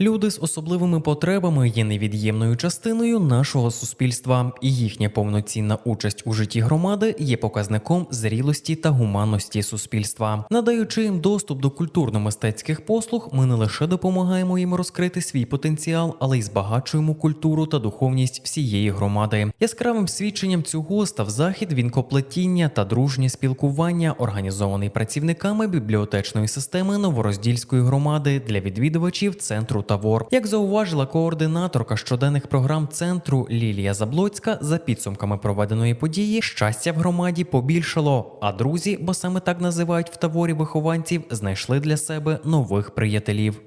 Люди з особливими потребами є невід'ємною частиною нашого суспільства, і їхня повноцінна участь у житті громади є показником зрілості та гуманності суспільства. Надаючи їм доступ до культурно-мистецьких послуг, ми не лише допомагаємо їм розкрити свій потенціал, але й збагачуємо культуру та духовність всієї громади. Яскравим свідченням цього став захід вінкоплетіння та дружнє спілкування, організований працівниками бібліотечної системи Новороздільської громади для відвідувачів центру Тавор. Як зауважила координаторка щоденних програм центру Лілія Заблоцька, за підсумками проведеної події щастя в громаді побільшало. А друзі, бо саме так називають в таворі вихованців, знайшли для себе нових приятелів.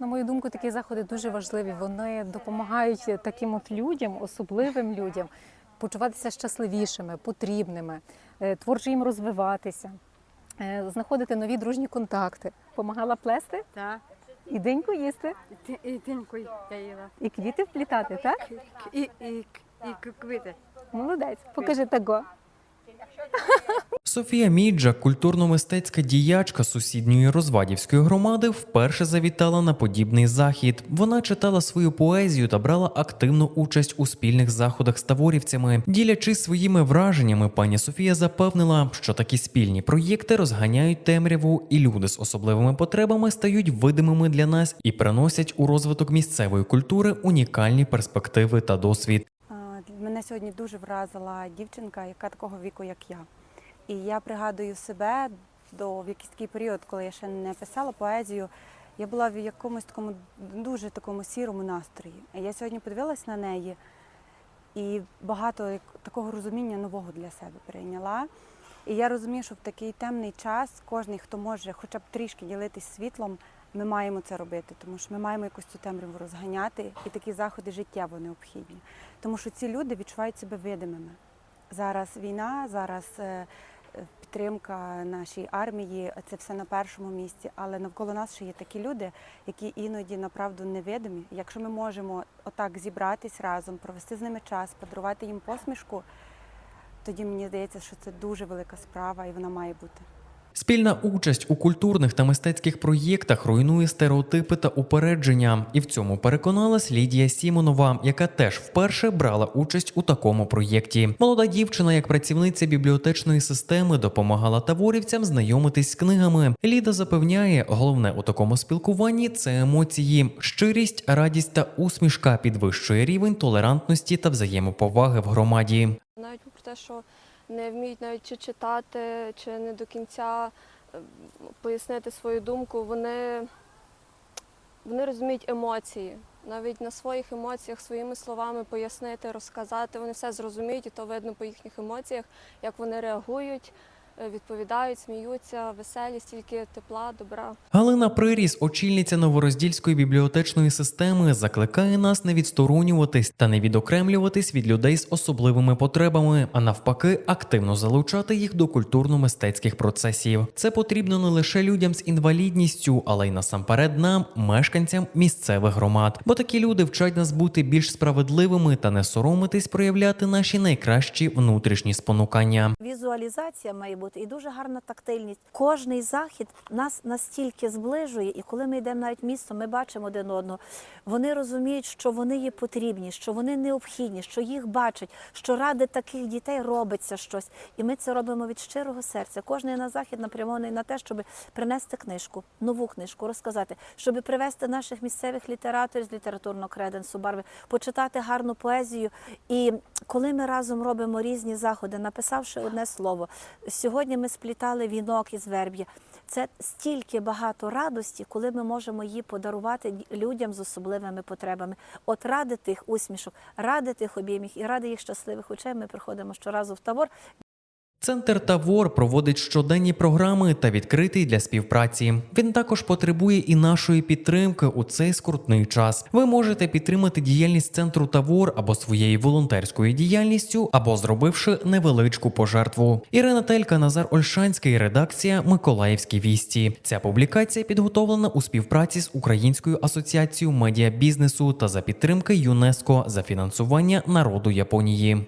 На мою думку, такі заходи дуже важливі. Вони допомагають таким от людям, особливим людям, почуватися щасливішими, потрібними, е, творчо їм розвиватися, е, знаходити нові дружні контакти. Помагала плести Так, і деньку їсти, і, і я їла. і квіти вплітати, так? І, і, і квіти. Молодець, покажи того. Софія Міджа, культурно-мистецька діячка сусідньої розвадівської громади, вперше завітала на подібний захід. Вона читала свою поезію та брала активну участь у спільних заходах з таворівцями. Ділячись своїми враженнями, пані Софія запевнила, що такі спільні проєкти розганяють темряву, і люди з особливими потребами стають видимими для нас і приносять у розвиток місцевої культури унікальні перспективи та досвід. Мене сьогодні дуже вразила дівчинка, яка такого віку, як я. І я пригадую себе до в якийсь такий період, коли я ще не писала поезію. Я була в якомусь такому дуже такому сірому настрої. Я сьогодні подивилась на неї і багато такого розуміння нового для себе прийняла. І я розумію, що в такий темний час кожен, хто може хоча б трішки ділитись світлом, ми маємо це робити, тому що ми маємо якусь цю темряву розганяти, і такі заходи життєво необхідні. Тому що ці люди відчувають себе видимими. Зараз війна, зараз е, е, підтримка нашій армії, це все на першому місці. Але навколо нас ще є такі люди, які іноді направду невидимі. Якщо ми можемо отак зібратись разом, провести з ними час, подарувати їм посмішку, тоді мені здається, що це дуже велика справа і вона має бути. Спільна участь у культурних та мистецьких проєктах руйнує стереотипи та упередження, і в цьому переконалась Лідія Сімонова, яка теж вперше брала участь у такому проєкті. Молода дівчина, як працівниця бібліотечної системи, допомагала таворівцям знайомитись з книгами. Ліда запевняє, головне у такому спілкуванні це емоції, щирість, радість та усмішка підвищує рівень толерантності та взаємоповаги в громаді. Навіть попри те, що не вміють навіть чи читати, чи не до кінця е, пояснити свою думку, вони, вони розуміють емоції. Навіть на своїх емоціях своїми словами пояснити, розказати, вони все зрозуміють, і то видно по їхніх емоціях, як вони реагують, відповідають, сміються, веселі, стільки тепла, добра. Галина Приріс, очільниця Новороздільської бібліотечної системи, закликає нас не відсторонюватись та не відокремлюватись від людей з особливими потребами, а навпаки, активно залучати їх до культурно-мистецьких процесів. Це потрібно не лише людям з інвалідністю, але й насамперед нам, мешканцям місцевих громад. Бо такі люди вчать нас бути більш справедливими та не соромитись проявляти наші найкращі внутрішні спонукання. Візуалізація має бути і дуже гарна тактильність. Кожний захід нас настільки зближує, і коли ми йдемо навіть містом, ми бачимо один одного. Вони розуміють, що вони є потрібні, що вони необхідні, що їх бачать, що ради таких дітей робиться щось. І ми це робимо від щирого серця. Кожний на захід напрямований на те, щоб принести книжку, нову книжку, розказати, щоб привести наших місцевих літераторів з літературного креденсу барви, почитати гарну поезію. І коли ми разом робимо різні заходи, написавши одне слово, сьогодні ми сплітали вінок із верб'я. Це стільки багато радості, коли ми можемо її подарувати людям з особливими потребами. От ради тих усмішок, ради тих обіймів і ради їх щасливих очей ми приходимо щоразу в табор. Центр Тавор проводить щоденні програми та відкритий для співпраці. Він також потребує і нашої підтримки у цей скрутний час. Ви можете підтримати діяльність центру Тавор або своєю волонтерською діяльністю, або зробивши невеличку пожертву. Ірина Телька, Назар Ольшанський, редакція Миколаївські вісті. Ця публікація підготовлена у співпраці з Українською асоціацією медіабізнесу та за підтримки ЮНЕСКО за фінансування народу Японії.